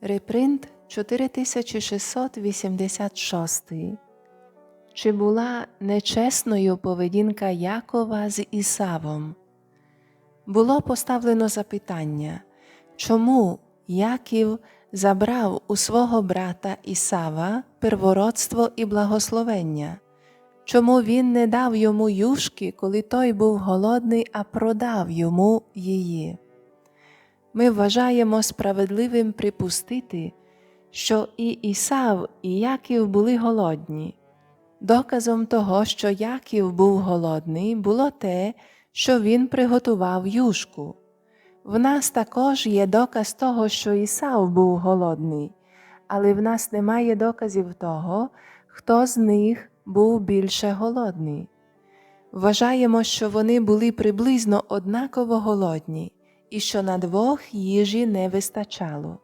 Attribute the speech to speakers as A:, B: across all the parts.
A: Репринт 4686. Чи була нечесною поведінка Якова з Ісавом? Було поставлено запитання, чому Яків забрав у свого брата Ісава первородство і благословення? Чому він не дав йому юшки, коли той був голодний, а продав йому її? Ми вважаємо справедливим припустити, що і Ісав, і Яків були голодні. Доказом того, що Яків був голодний, було те, що він приготував юшку. В нас також є доказ того, що Ісав був голодний, але в нас немає доказів того, хто з них був більше голодний. Вважаємо, що вони були приблизно однаково голодні і що на двох їжі не вистачало.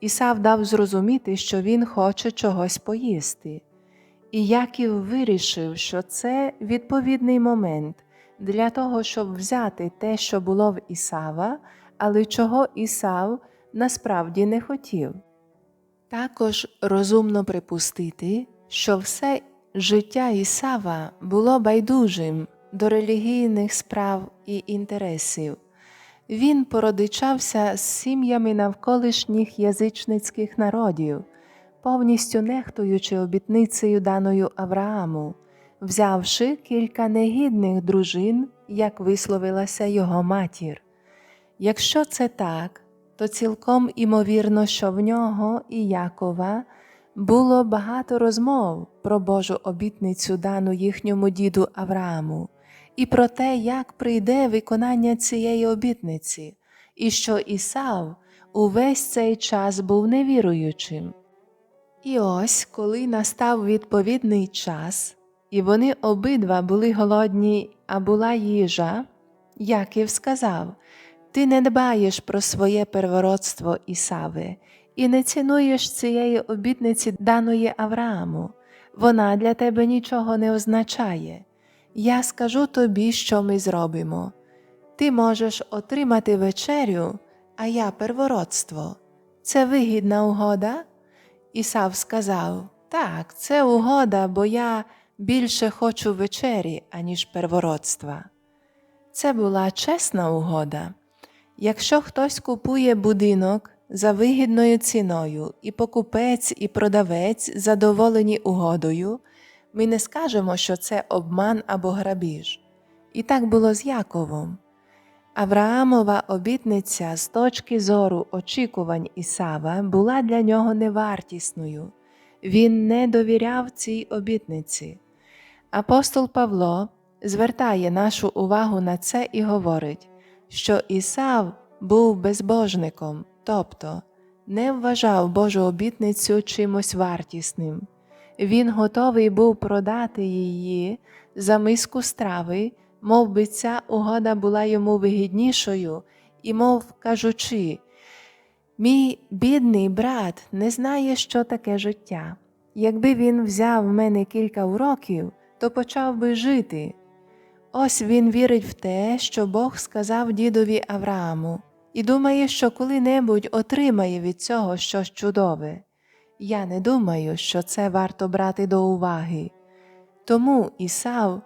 A: Ісав дав зрозуміти, що він хоче чогось поїсти. І Яків вирішив, що це відповідний момент для того, щоб взяти те, що було в Ісава, але чого Ісав насправді не хотів. Також розумно припустити, що все життя Ісава було байдужим до релігійних справ і інтересів. Він породичався з сім'ями навколишніх язичницьких народів, повністю нехтуючи обітницею даною Аврааму, взявши кілька негідних дружин, як висловилася його матір. Якщо це так, то цілком імовірно, що в нього і Якова було багато розмов про Божу обітницю дану їхньому діду Аврааму і про те, як прийде виконання цієї обітниці, і що Ісав увесь цей час був невіруючим. І ось, коли настав відповідний час, і вони обидва були голодні, а була їжа, Яків сказав Ти не дбаєш про своє первородство Ісаве, і не цінуєш цієї обітниці даної Аврааму, вона для тебе нічого не означає. Я скажу тобі, що ми зробимо. Ти можеш отримати вечерю, а я первородство. Це вигідна угода? Ісав сказав Так, це угода, бо я більше хочу вечері, аніж первородства. Це була чесна угода. Якщо хтось купує будинок за вигідною ціною, і покупець, і продавець задоволені угодою, ми не скажемо, що це обман або грабіж. І так було з Яковом. Авраамова обітниця з точки зору очікувань Ісава була для нього невартісною. Він не довіряв цій обітниці. Апостол Павло звертає нашу увагу на це і говорить, що Ісав був безбожником, тобто не вважав Божу обітницю чимось вартісним. Він готовий був продати її за миску страви, мов би ця угода була йому вигіднішою, і, мов кажучи, мій бідний брат не знає, що таке життя. Якби він взяв в мене кілька уроків, то почав би жити. Ось він вірить в те, що Бог сказав дідові Аврааму, і думає, що коли-небудь отримає від цього щось чудове. Я не думаю, що це варто брати до уваги. Тому Ісав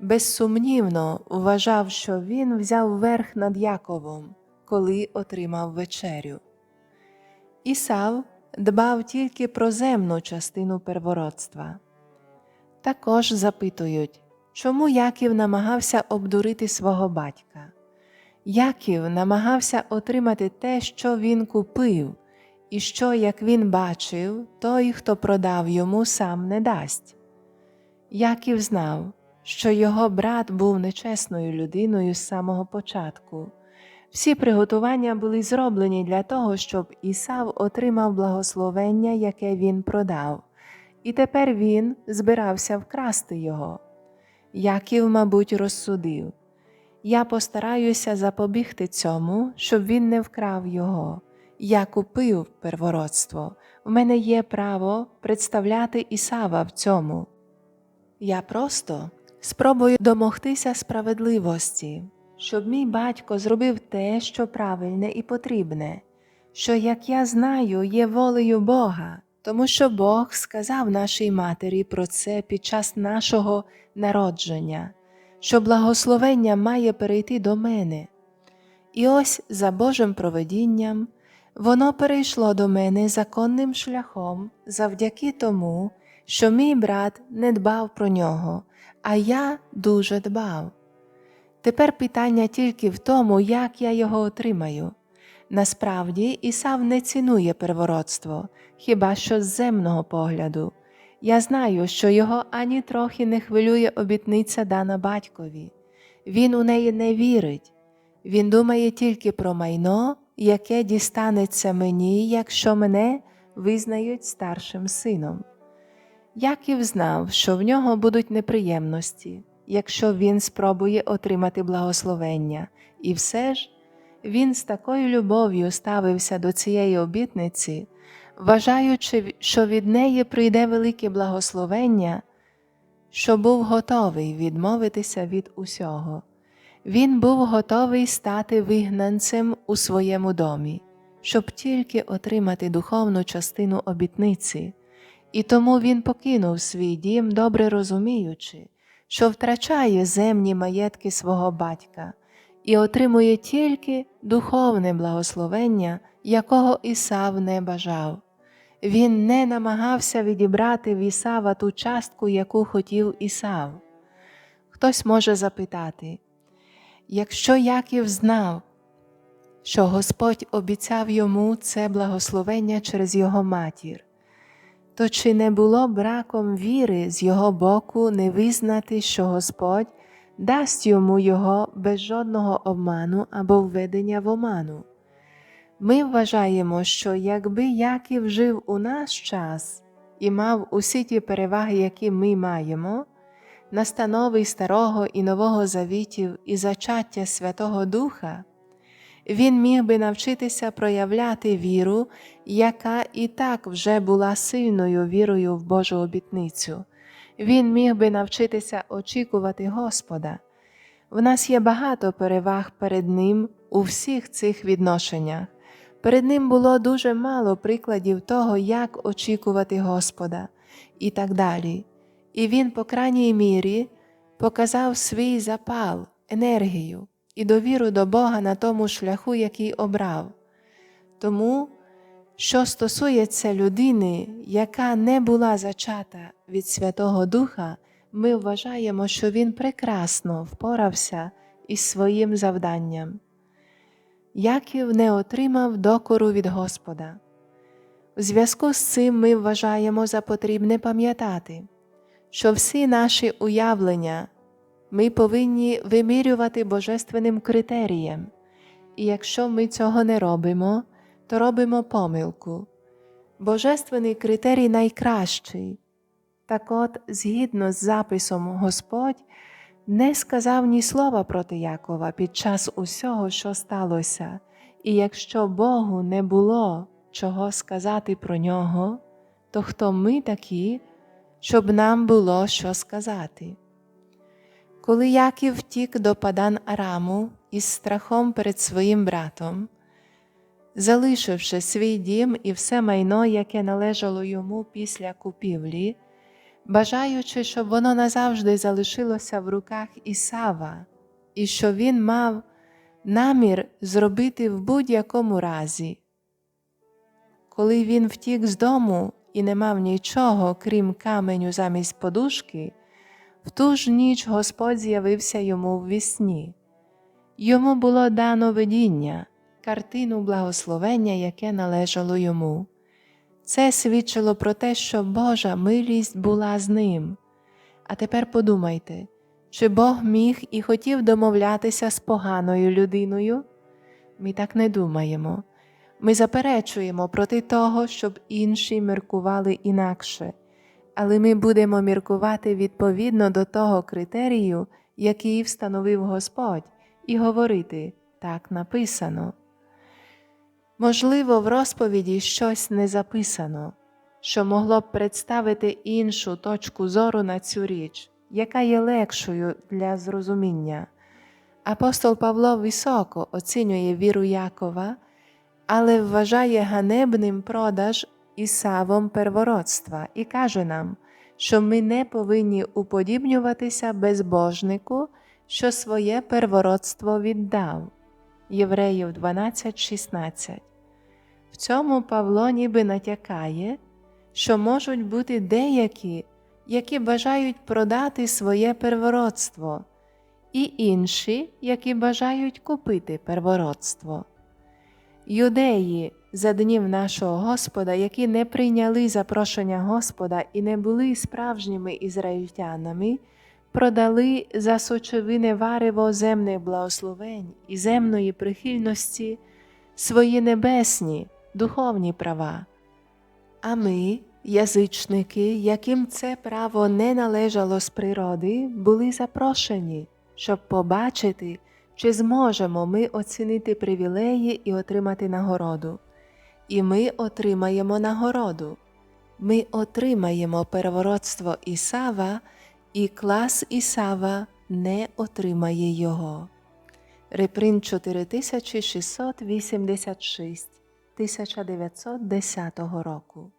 A: безсумнівно вважав, що він взяв верх над Яковом, коли отримав вечерю. Ісав дбав тільки про земну частину первородства. Також запитують, чому Яків намагався обдурити свого батька. Яків намагався отримати те, що він купив і що, як він бачив, той, хто продав йому, сам не дасть. Яків знав, що його брат був нечесною людиною з самого початку. Всі приготування були зроблені для того, щоб Ісав отримав благословення, яке він продав, і тепер він збирався вкрасти його. Яків, мабуть, розсудив Я постараюся запобігти цьому, щоб він не вкрав його. Я купив первородство, в мене є право представляти Ісава в цьому. Я просто спробую домогтися справедливості, щоб мій батько зробив те, що правильне і потрібне. що, як я знаю, є волею Бога, тому що Бог сказав нашій матері про це під час нашого народження, що благословення має перейти до мене. І ось за Божим проведінням воно перейшло до мене законним шляхом завдяки тому, що мій брат не дбав про нього, а я дуже дбав. Тепер питання тільки в тому, як я його отримаю. Насправді, Ісав не цінує первородство, хіба що з земного погляду. Я знаю, що його ані трохи не хвилює обітниця дана батькові. Він у неї не вірить. Він думає тільки про майно, яке дістанеться мені, якщо мене визнають старшим сином. Яків знав, що в нього будуть неприємності, якщо він спробує отримати благословення, і все ж він з такою любов'ю ставився до цієї обітниці, вважаючи, що від неї прийде велике благословення, що був готовий відмовитися від усього. Він був готовий стати вигнанцем у своєму домі, щоб тільки отримати духовну частину обітниці, і тому він покинув свій дім, добре розуміючи, що втрачає земні маєтки свого батька і отримує тільки духовне благословення, якого Ісав не бажав. Він не намагався відібрати в Ісава ту частку, яку хотів Ісав. Хтось може запитати, якщо Яків знав, що Господь обіцяв йому це благословення через його матір, то чи не було браком віри з його боку не визнати, що Господь дасть йому його без жодного обману або введення в оману? Ми вважаємо, що якби Яків жив у наш час і мав усі ті переваги, які ми маємо, настанови Старого і Нового Завітів і зачаття Святого Духа, він міг би навчитися проявляти віру, яка і так вже була сильною вірою в Божу обітницю. Він міг би навчитися очікувати Господа. В нас є багато переваг перед Ним у всіх цих відношеннях. Перед Ним було дуже мало прикладів того, як очікувати Господа, і так далі. І Він, по крайній мірі, показав свій запал, енергію і довіру до Бога на тому шляху, який обрав. Тому, що стосується людини, яка не була зачата від Святого Духа, ми вважаємо, що він прекрасно впорався із своїм завданням. Яків не отримав докору від Господа. У зв'язку з цим ми вважаємо за потрібне пам'ятати, що всі наші уявлення ми повинні вимірювати божественним критерієм, і якщо ми цього не робимо, то робимо помилку. Божественний критерій найкращий. Так от, згідно з записом Господь не сказав ні слова проти Якова під час усього, що сталося, і якщо Богу не було чого сказати про нього, то хто ми такі, щоб нам було що сказати? Коли Яків втік до Падан Араму із страхом перед своїм братом, залишивши свій дім і все майно, яке належало йому після купівлі, бажаючи, щоб воно назавжди залишилося в руках Ісава, і що він мав намір зробити в будь-якому разі. Коли він втік з дому і не мав нічого, крім каменю замість подушки, в ту ж ніч Господь з'явився йому в вісні. Йому було дано видіння, картину благословення, яке належало йому. Це свідчило про те, що Божа милість була з ним. А тепер подумайте, чи Бог міг і хотів домовлятися з поганою людиною? Ми так не думаємо. Ми заперечуємо проти того, щоб інші міркували інакше, але ми будемо міркувати відповідно до того критерію, який встановив Господь, і говорити так написано. Можливо, в розповіді щось не записано, що могло б представити іншу точку зору на цю річ, яка є легшою для зрозуміння. Апостол Павло високо оцінює віру Якова але вважає ганебним продаж Ісавом первородства і каже нам, що ми не повинні уподібнюватися безбожнику, що своє первородство віддав. Євреїв 12:16. В цьому Павло ніби натякає, що можуть бути деякі, які бажають продати своє первородство, і інші, які бажають купити первородство. Юдеї за днів нашого Господа, які не прийняли запрошення Господа і не були справжніми ізраїльтянами, продали за сочовине варево земних благословень і земної прихильності свої небесні, духовні права. А ми, язичники, яким це право не належало з природи, були запрошені, щоб побачити, чи зможемо ми оцінити привілеї і отримати нагороду. І ми отримаємо нагороду. Ми отримаємо первородство Ісава, і клас Ісава не отримає його. Репринт 4686 1910 року